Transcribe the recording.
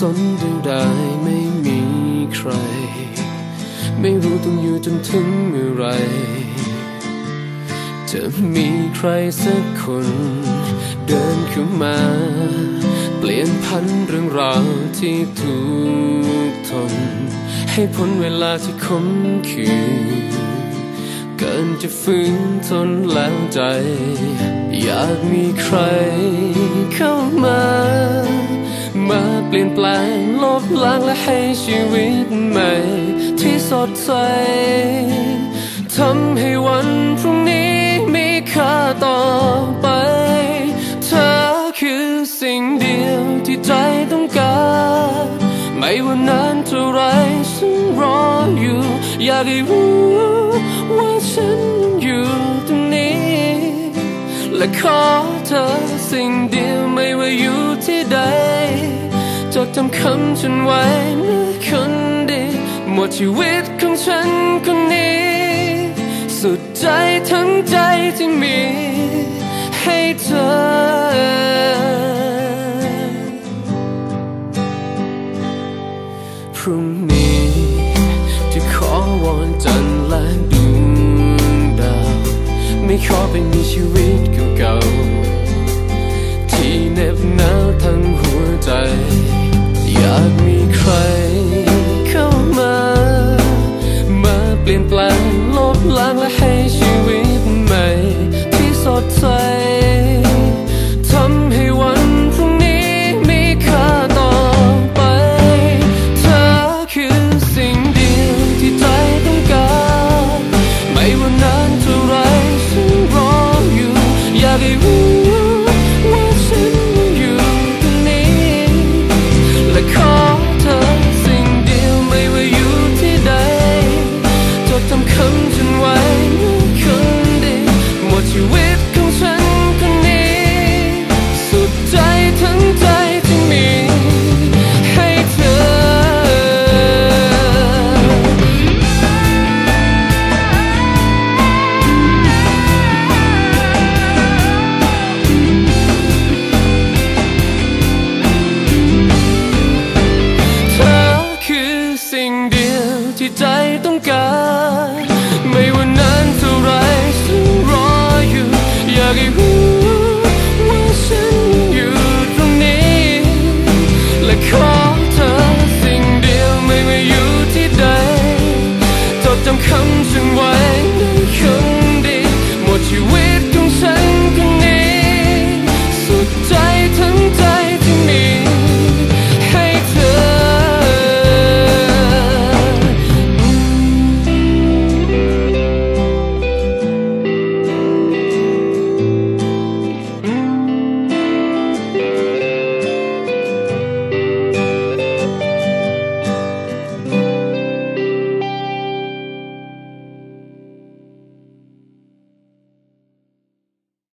สนเรื่องใดไม่มีใคร ไม่รู้ต้องอยู่จนถึงเมื่อไร จะมีใครสักคน เดินเข้ามา เปลี่ยนพันเรื่องราวที่ทุกข์ทน ให้พ้นเวลาที่คมคืนเกินจะฝืนทนแล้วใจ อยากมีใครเข้ามา ลี่ยนแปลงลบล้างและให้ชีวิตใหม่ ที่สดใสทำให้วันพรุ่งนี้มีค่าต่อไป เธอคือสิ่งเดียวที่ใจต้องการ ไม่ว่านานเท่าไรฉันรออยู่ อยากให้รู้ว่าฉันอยู่ตรงนี้ และขอเธอสิ่งเดียวไม่ว่าอยู่ที่ใด ดจำคำฉันไว้คนดีหมดชีวิตของฉันคนนี้ สุดใจทั้งใจที่มีให้เธอพรุ่งนี้จะขอวอนจันทร์และดวงดาว ไม่ขอไปมีชีวิตก่า ที่ ใจต้องการ ไม่ว่านานเท่าไรฉันรออยู่ อยากให้รู้ว่าฉันอยู่ตรงนี้ และขอเธอสิ่งเดียวไม่ว่าอยู่ที่ใดจดจำคำฉัน